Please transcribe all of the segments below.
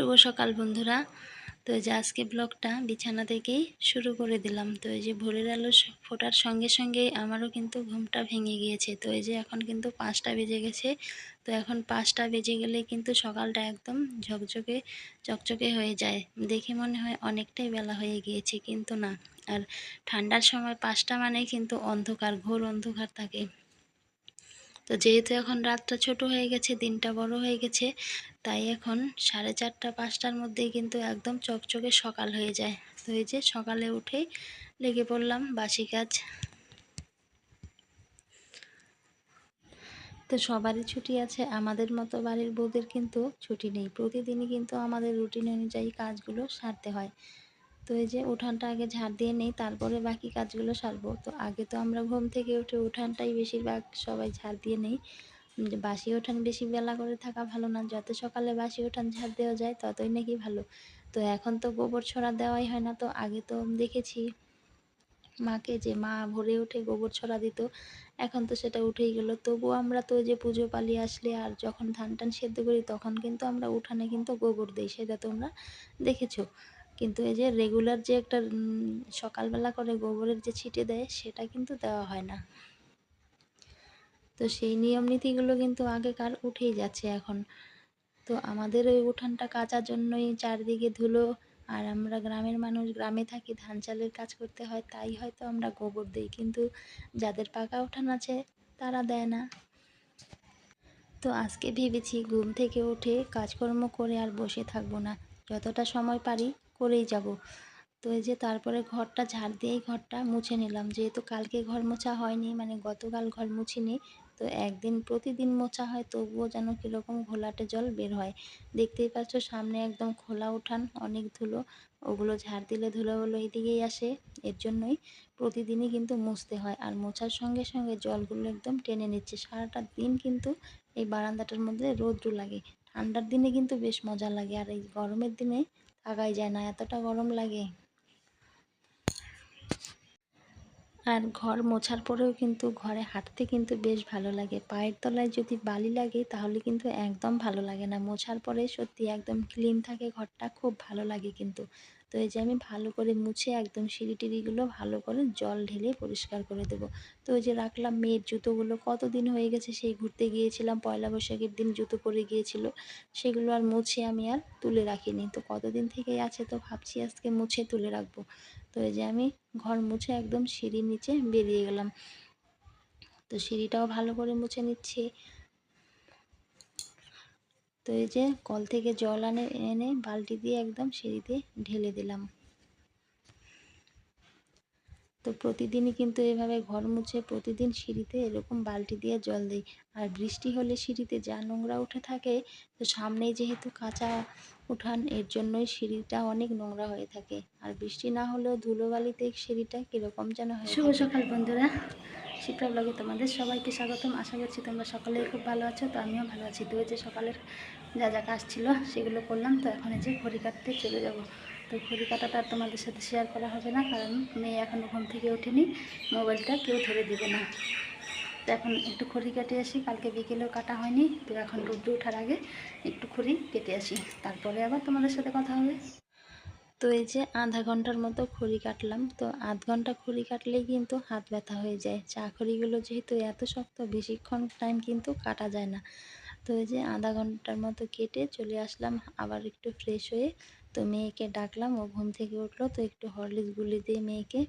শুভ সকাল বন্ধুরা। তো যে আজকে ব্লগটা বিছানা থেকেই শুরু করে দিলাম। তো এই যে ভোরের আলো ফোটার সঙ্গে সঙ্গে আমারও কিন্তু ঘুমটা ভেঙে গিয়েছে। তো এই যে এখন কিন্তু পাঁচটা বেজে গেছে। তো এখন পাঁচটা বেজে গেলে কিন্তু সকালটা একদম ঝকঝকে, চকচকে হয়ে যায়। দেখে মনে হয় অনেকটাই বেলা হয়ে গিয়েছে, কিন্তু না। আর ঠান্ডার সময় পাঁচটা মানে কিন্তু অন্ধকার, ঘোর অন্ধকার থাকে। তো যেহেতু এখন রাতটা ছোট হয়ে গেছে, দিনটা বড় হয়ে গেছে, তাই এখন সাড়ে চারটা, পাঁচটার মধ্যেই কিন্তু একদম চকচকে সকাল হয়ে যায়। তো এই যে সকালে উঠে লেগে পড়লাম বাসি কাজ। তো সবারই ছুটি আছে, আমাদের মতো বাড়ির বউদের কিন্তু ছুটি নেই। প্রতিদিনই কিন্তু আমাদের রুটিন অনুযায়ী কাজগুলো সারতে হয়। তো এই যে উঠানটা আগে ঝাড় দিয়ে নেই, তারপরে বাকি কাজগুলো সারবো। তো আগে তো আমরা ঘুম থেকে উঠে উঠানটাই বেশিরভাগ সবাই ঝাড় দিয়ে নেই। বাসি উঠান বেশি বেলা করে থাকা ভালো না, যত সকালে বাসি উঠান ঝাড় দেওয়া যায় ততই নাকি ভালো। তো এখন তো গোবর ছড়া দেওয়াই হয় না, তো আগে তো দেখেছি মাকে যে মা ভোরে উঠে গোবর ছড়া দিত, এখন তো সেটা উঠেই গেল। তবুও আমরা তো যে পুজো পালি আসলে আর যখন ধান টান সেদ্ধ করি তখন কিন্তু আমরা উঠানে কিন্তু গোবর দিই, সেটা তোমরা দেখেছ। কিন্তু এই যে রেগুলার যে একটা সকালবেলা করে গোবরের যে ছিটে দেয়, সেটা কিন্তু দেওয়া হয় না। তো সেই নিয়ম নীতিগুলো কিন্তু আগেকার উঠেই যাচ্ছে এখন। তো আমাদের ওই উঠানটা কাচার জন্যই চারদিকে ধুলো, আর আমরা গ্রামের মানুষ, গ্রামে থাকি, ধান চালের কাজ করতে হয়, তাই হয়তো আমরা গোবর দিই। কিন্তু যাদের পাকা উঠান আছে, তারা দেয় না। তো আজকে ভেবেছি ঘুম থেকে উঠে কাজকর্ম করে আর বসে থাকব না। যতটা সময় পারি করেই যাব। তো এই যে তারপরে ঘরটা ঝাড় দিয়েই ঘরটা মুছে নিলাম। যেহেতু কালকে ঘর মোছা হয়নি মানে গতকাল ঘর মুছিনি, তো একদিন প্রতিদিন মোছা হয়, তবুও যেন কীরকম ঘোলাটে জল বের হয়। দেখতেই পাচ্ছ সামনে একদম খোলা উঠান, অনেক ধুলো, ওগুলো ঝাড় দিলে ধুলোগুলো এইদিকেই আসে, এর জন্যই প্রতিদিনই কিন্তু মুছতে হয়। আর মোছার সঙ্গে সঙ্গে জলগুলো একদম টেনে নিচ্ছে। সারাটা দিন কিন্তু এই বারান্দাটার মধ্যে রৌদ্র লাগে। ঠান্ডার দিনে কিন্তু বেশ মজা লাগে। আর এই গরমের দিনে থাকাই যায় না, এতটা গরম লাগে। আর ঘর মোছার পরেও কিন্তু ঘরে হাঁটতে কিন্তু বেশ ভালো লাগে। পায়ের তলায় যদি বালি লাগে, তাহলে কিন্তু একদম ভালো লাগে না। মোছার পরে সত্যি একদম ক্লিন থাকে, ঘরটা খুব ভালো লাগে কিন্তু। তো এই যে আমি ভালো করে মুছে একদম সিঁড়ি টিড়িগুলো ভালো করে জল ঢেলে পরিষ্কার করে দেবো। তো ওই যে রাখলাম মেয়ের জুতোগুলো, কতদিন হয়ে গেছে সেই ঘুরতে গিয়েছিলাম, পয়লা বৈশাখের দিন জুতো পরে গিয়েছিল, সেগুলো আর মুছে আমি আর তুলে রাখিনি। তো কতদিন থেকেই আছে তো ভাবছি আজকে মুছে তুলে রাখব। তো এই যে আমি ঘর মুছে একদম সিঁড়ির নিচে বেরিয়ে গেলাম। তো সিঁড়িটাও ভালো করে মুছে নিচ্ছি। তো এই যে কল থেকে জল আনে এনে বালতি দিয়ে একদম সিঁড়িতে ঢেলে দিলাম। তো প্রতিদিনই কিন্তু এভাবে ঘর মুছে প্রতিদিন সিঁড়িতে এরকম বালতি দিয়ে জল দিই। আর বৃষ্টি হলে সিঁড়িতে যা নোংরা উঠে থাকে তো সামনেই যেহেতু কাঁচা উঠান এর জন্যই সিঁড়িটা অনেক নোংরা হয়ে থাকে। আর বৃষ্টি না হলেও ধুলোবালিতে সিঁড়িটা কীরকম যেন হয়ে শুভ সকাল বন্ধুরা। শিপ্রা ব্লগে তোমাদের সবাইকে স্বাগতম। আশা করছি তোমরা সকলেই খুব ভালো আছো, তো আমিও ভালো আছি। তো যে সকালের যা যা কাজ ছিল সেগুলো করলাম, তো এখন যে ঘড়ি কাটতে চলে যাব। তো ঘড়ি কাটাটা তোমাদের সাথে শেয়ার করা হবে না, কারণ মেয়ে এখনও ঘুম থেকে ওঠেনি, মোবাইলটা কেউ ধরে দিবে না। তো এখন একটু খড়ি কেটে আসি, কালকে বিকেলেও কাটা হয়নি, তো এখন রোদ্র ওঠার আগে একটু খড়ি কেটে আসি। তারপরে আবার তোমাদের সাথে কথা হবে। তো এই যে আধা ঘণ্টার মতো খড়ি কাটলাম। তো আধ ঘণ্টা খড়ি কাটলেই কিন্তু হাত ব্যথা হয়ে যায়। চা খড়িগুলো যেহেতু এত শক্ত, বেশিক্ষণ টাইম কিন্তু কাটা যায় না। তো এই যে আধা ঘণ্টার মতো কেটে চলে আসলাম। আবার একটু ফ্রেশ হয়ে তো মেয়েকে ডাকলাম। ও ঘুম থেকে উঠল। তো একটু হরলিক্স গুলি দিয়ে মেয়েকে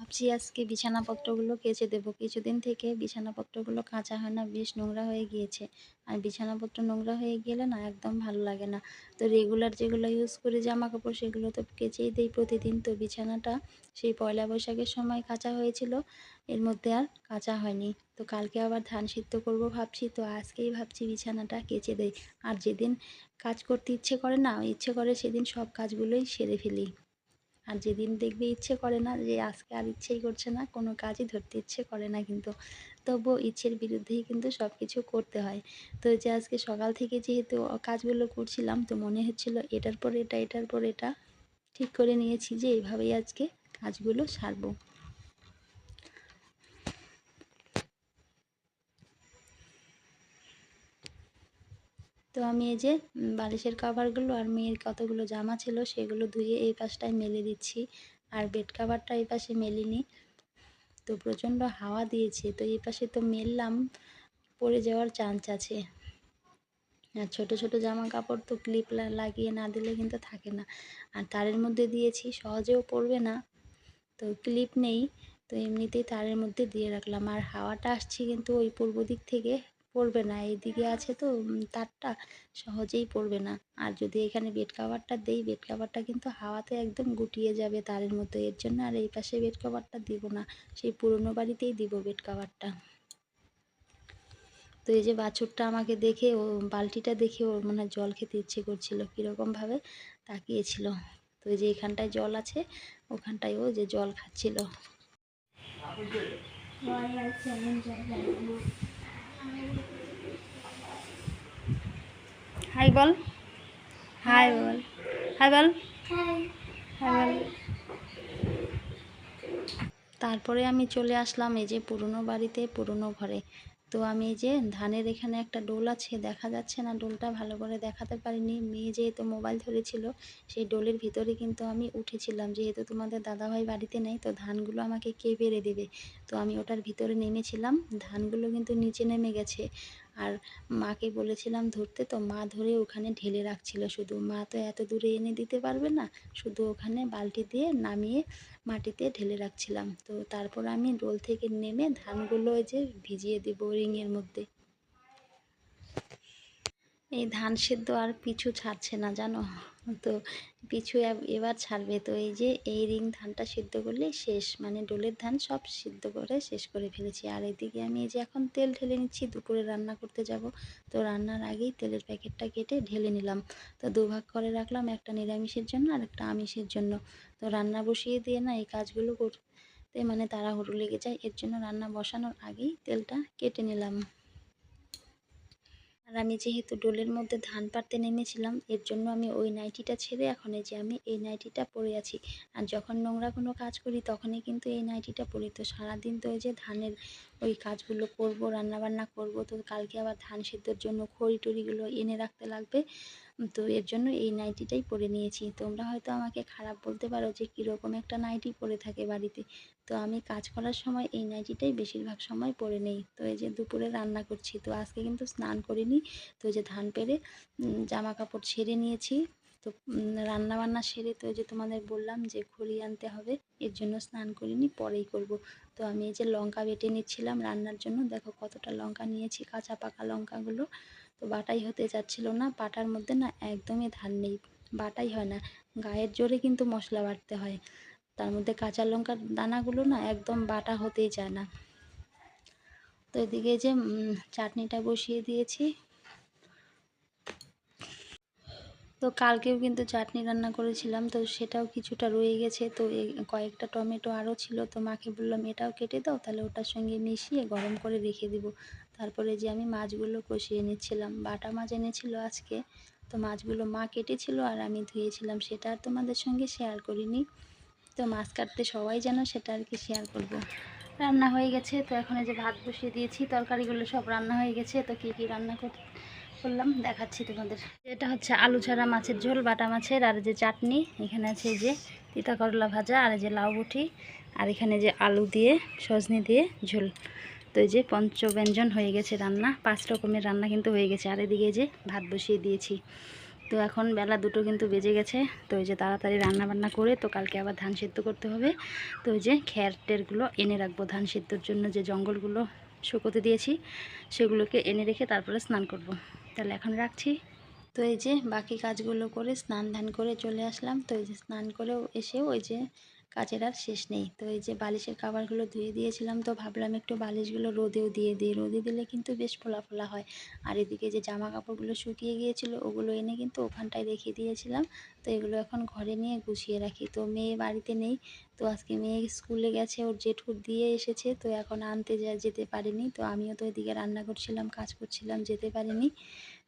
ভাবছি আজকে বিছানাপত্রগুলো কেচে দেবো। কিছুদিন থেকে বিছানাপত্রগুলো কাঁচা হয় না, বেশ নোংরা হয়ে গিয়েছে। আর বিছানাপত্র নোংরা হয়ে গেলে না একদম ভালো লাগে না। তো রেগুলার যেগুলো ইউজ করি জামা কাপড় সেগুলো তো কেচেই দিই প্রতিদিন। তো বিছানাটা সেই পয়লা বৈশাখের সময় কাঁচা হয়েছিল, এর মধ্যে আর কাঁচা হয়নি। তো কালকে আবার ধান সিদ্ধ করব ভাবছি, তো আজকেই ভাবছি বিছানাটা কেচে দেই। আর যেদিন কাজ করতে ইচ্ছে করে না, ইচ্ছে করে সেদিন সব কাজগুলোই সেরে ফেলি। আর যেদিন দেখবে ইচ্ছে করে না যে আজকে আর ইচ্ছেই করছে না, কোনো কাজই ধরতে ইচ্ছে করে না কিন্তু। তবুও ইচ্ছের বিরুদ্ধেই কিন্তু সব কিছু করতে হয়। তো যে আজকে সকাল থেকে যেহেতু কাজগুলো করছিলাম, তো মনে হচ্ছিল এটার পর এটা, এটার পর এটা। ঠিক করে নিয়েছি যে এইভাবেই আজকে কাজগুলো সারবো। তো আমি এই যে বালিশের কাভারগুলো আর মেয়ের কতগুলো জামা ছিল সেগুলো ধুয়ে এই পাশটায় মেলে দিচ্ছি। আর বেড কাভারটা এই পাশে মেলিনি। তো প্রচণ্ড হাওয়া দিয়েছে। তো এই পাশে তো মেললাম, পড়ে যাওয়ার চান্স আছে। আর ছোটো ছোটো জামা কাপড় তো ক্লিপ লাগিয়ে না দিলে কিন্তু থাকে না। আর তারের মধ্যে দিয়েছি, সহজেও পড়বে না। তো ক্লিপ নেই, তো এমনিতেই তারের মধ্যে দিয়ে রাখলাম। আর হাওয়াটা আসছে কিন্তু ওই পূর্ব দিক থেকে। পড়বে না, এইদিকে আছে তো তারটা সহজেই পড়বে না। আর যদি এখানে বেড কাভারটা দেই বেড কাভারটা কিন্তু হাওয়াতে একদম গুটিয়ে যাবে তারের মধ্যে। এর জন্য আর এই পাশে বেড কাভারটা দিব না, সেই পুরনো বাড়িতেই দিব বেড কাভারটা তো এই যে বাছুরটা আমাকে দেখে, ও বালতিটা দেখে ওর মনে জল খেতে ইচ্ছে করছিল, কীরকমভাবে তাকিয়েছিল। তো এই যে এখানটায় জল আছে, ওখানটায় ও যে জল খাচ্ছিল। হাই বল। হাই বল। হাই বল। হাই বল। তারপরে আমি চলে আসলাম এই যে পুরনো বাড়িতে পুরনো ঘরে। তো আমি এই যে ধানের এখানে একটা ডোল আছে, দেখা যাচ্ছে না ডোলটা ভালো করে দেখাতে পারিনি। মেয়ে যেহেতু মোবাইল ধরেছিল, সেই ডোলের ভিতরে কিন্তু আমি উঠেছিলাম। যেহেতু তোমাদের দাদাভাই বাড়িতে নেই, তো ধানগুলো আমাকে কে বেড়ে দেবে? তো আমি ওটার ভিতরে নেমেছিলাম। ধানগুলো কিন্তু নিচে নেমে গেছে। আর মাকে বলেছিলাম, ধরতে তো মা ধরে ওখানে ঢেলে রাখছিল শুধু। মা তো এত দূরে এনে দিতে পারবে না। শুধু ওখানে বালতি দিয়ে নামিয়ে মাটিতে ঢেলে রাখছিলাম। তো তারপর আমি ডোল থেকে নেমে ধানগুলো ওই যে ভিজিয়ে দেবো রিংয়ের মধ্যে এই ধান সেদ্ধ আর পিছু ছাড়ছে না, জানো? তো পিছু এবার ছাড়বে। তো এই যে, এই রিং ধানটা সিদ্ধ করলে শেষ মানে ডোলের ধান সব সিদ্ধ করে শেষ করে ফেলেছি। আর এদিকে আমি এই যে এখন তেল ঢেলে নিচ্ছি, দুপুরে রান্না করতে যাব। তো রান্নার আগেই তেলের প্যাকেটটা কেটে ঢেলে নিলাম। তো দুভাগ করে রাখলাম, একটা নিরামিষের জন্য আর একটা আমিষের জন্য। তো রান্না বসিয়ে দিয়ে না এই কাজগুলো করতে মানে তারা তাড়াহুড়ো লেগে যায়। এর জন্য রান্না বসানোর আগেই তেলটা কেটে নিলাম। আর আমি যেহেতু ডোলের মধ্যে ধান পাড়তে নেমেছিলাম, এর জন্য আমি ওই নাইটিটা ছেড়ে এখন এই যে আমি এই নাইটিটা পরে আছি। আর যখন নোংরা কোনো কাজ করি, তখনই কিন্তু এই নাইটিটা পরি। তো সারাদিন তো ওই যে ধানের ওই কাজগুলো করব, রান্নাবান্না করব, তো কালকে আবার ধান সেদ্ধর জন্য খড়ি টড়িগুলো এনে রাখতে লাগবে। তো এর জন্য এই নাইটিটাই পরে নিয়েছি। তোমরা হয়তো আমাকে খারাপ বলতে পারো যে কীরকম একটা নাইটি পরে থাকে বাড়িতে। তো আমি কাজ করার সময় এই নাইটিটাই বেশিরভাগ সময় পরে নেই। তো এই যে দুপুরে রান্না করছি, তো আজকে কিন্তু স্নান করিনি। তো যে ধান পেরে জামা কাপড় ছেড়ে নিয়েছি। তো রান্না বান্না সেরে তো যে তোমাদের বললাম যে খড়ি আনতে হবে, এর জন্য স্নান করিনি, পরেই করব। তো আমি এই যে লঙ্কা বেটে নিচ্ছিলাম রান্নার জন্য। দেখো কতটা লঙ্কা নিয়েছি, কাঁচা পাকা লঙ্কাগুলো। তো বাটাই হতে যাচ্ছিল না, বাটার মধ্যে না একদমই ধান নেই, বাটাই হয় না। গায়ের জোরে কিন্তু মশলা বাটতে হয়। তার মধ্যে কাঁচা লঙ্কার দানাগুলো না একদম বাটা হতেই চায় না। তো এদিকে যে চাটনিটা বসিয়ে দিয়েছি। তো কালকেও কিন্তু চাটনি রান্না করেছিলাম, তো সেটাও কিছুটা রয়ে গেছে। তো কয়েকটা টমেটো আরও ছিল, তো মাকে বললাম, এটাও কেটে দাও, তাহলে ওটার সঙ্গে মিশিয়ে গরম করে রেখে দিব। তারপরে যে আমি মাছগুলো কষিয়ে নিচ্ছিলাম, বাটা মাছ এনেছিল আজকে, তো মাছগুলো মা কেটেছিল আর আমি ধুয়েছিলাম, সেটা আর তোমাদের সঙ্গে শেয়ার করিনি। তো মাছ কাটতে সবাই যেন সেটা আর কি শেয়ার করব। রান্না হয়ে গেছে, তো এখন এই যে ভাত বসিয়ে দিয়েছি, তরকারিগুলো সব রান্না হয়ে গেছে, তো কী কী রান্না কর করলাম, দেখাচ্ছি তোমাদের। এটা হচ্ছে আলু ছাড়া মাছের ঝোল, বাটা মাছের, আর যে চাটনি, এখানে আছে যে তিতা করলা ভাজা, আর যে লাউ বুটি, আর এখানে যে আলু দিয়ে, সজনে দিয়ে ঝোল। তো এই যে পঞ্চব্যঞ্জন হয়ে গেছে রান্না, পাঁচ রকমের রান্না কিন্তু হয়ে গেছে। আর এদিকে যে ভাত বসিয়ে দিয়েছি। তো এখন বেলা দুটো কিন্তু বেজে গেছে। তো এই যে তাড়াতাড়ি রান্না বান্না করে তো কালকে আবার ধান সিদ্ধ করতে হবে। তো ওই যে খ্যার টেরগুলো এনে রাখব ধান সিদ্ধর জন্য যে জঙ্গলগুলো শুকোতে দিয়েছি, সেগুলোকে এনে রেখে তারপরে স্নান করব। তাহলে এখন রাখছি। তো এই যে বাকি কাজগুলো করে স্নান ধান করে চলে আসলাম। তো এই যে স্নান করেও এসে ওই যে কাজের আর শেষ নেই। তো এই যে বালিশের কাভারগুলো ধুয়ে দিয়েছিলাম, তো ভাবলাম একটু বালিশগুলো রোদেও দিয়ে দিই। রোদে দিলে কিন্তু বেশ ফোলা ফোলা হয়। আর এদিকে যে জামা কাপড়গুলো শুকিয়ে গিয়েছিল, ওগুলো এনে কিন্তু ওখানটায় রেখে দিয়েছিলাম। তো এগুলো এখন ঘরে নিয়ে গুছিয়ে রাখি। তো মেয়ে বাড়িতে নেই, তো আজকে মেয়ে স্কুলে গেছে, ওর জেঠুর দিয়ে এসেছে, তো এখন আনতে যা, যেতে পারিনি। তো আমিও তো এদিকে রান্না করছিলাম, কাজ করছিলাম, যেতে পারিনি।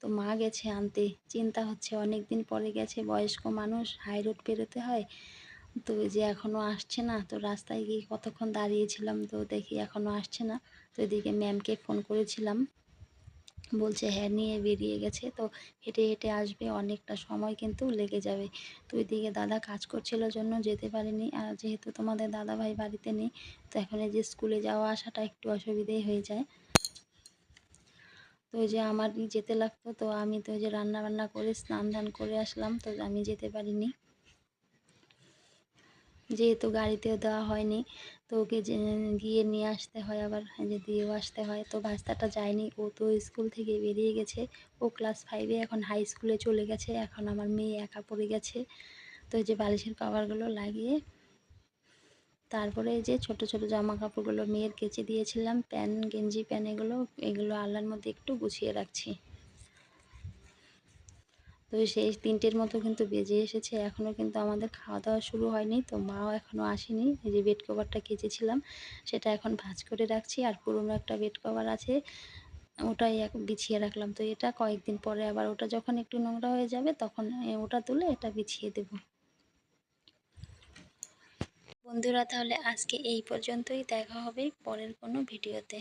তো মা গেছে আনতে। চিন্তা হচ্ছে অনেক দিন পরে গেছে, বয়স্ক মানুষ, হাই রোড পেরোতে হয়। তো ওই যে এখনও আসছে না, তো রাস্তায় গিয়ে কতক্ষণ দাঁড়িয়েছিলাম তো দেখি এখনও আসছে না। তো এদিকে ম্যামকে ফোন করেছিলাম, বলছে হ্যাঁ নিয়ে বেরিয়ে গেছে, তো হেঁটে হেঁটে আসবে, অনেকটা সময় কিন্তু লেগে যাবে। তো ওইদিকে দাদা কাজ করছিল জন্য যেতে পারিনি, আর যেহেতু তোমাদের দাদা ভাই বাড়িতে নেই, তো এখন এই যে স্কুলে যাওয়া আসাটা একটু অসুবিধেই হয়ে যায়। তো যে আমার যেতে লাগতো, তো আমি তো যে রান্না বান্না করে স্নান ধান করে আসলাম, তো আমি যেতে পারিনি। যেহেতু গাড়িতেও দেওয়া হয়নি, তো ওকে গিয়ে নিয়ে আসতে হয় আবার, যে দিয়েও আসতে হয়। তো বাচ্চাটা যায়নি, ও তো স্কুল থেকে বেরিয়ে গেছে। ও ক্লাস ফাইভে এখন হাই স্কুলে চলে গেছে। এখন আমার মেয়ে একা পড়ে গেছে। তো যে বালিশের কভারগুলো লাগিয়ে, তারপরে যে ছোট ছোট জামা কাপড়গুলো মেয়ের কেচে দিয়েছিলাম। প্যান, গেঞ্জি, প্যান এগুলো এগুলো আল্লার মধ্যে একটু গুছিয়ে রাখছি। তো সেই তিনটের মতো কিন্তু বেজে এসেছে। এখনও কিন্তু আমাদের খাওয়া দাওয়া শুরু হয়নি, তো মাও এখনও আসেনি। এই যে বেড কভারটা কেচেছিলাম, সেটা এখন ভাজ করে রাখছি, আর পুরনো একটা বেড কভার আছে, ওটাই এক বিছিয়ে রাখলাম। তো এটা কয়েকদিন পরে আবার ওটা যখন একটু নোংরা হয়ে যাবে, তখন ওটা তুলে এটা বিছিয়ে দেব। বন্ধুরা, তাহলে আজকে এই পর্যন্তই। দেখা হবে পরের কোনো ভিডিওতে।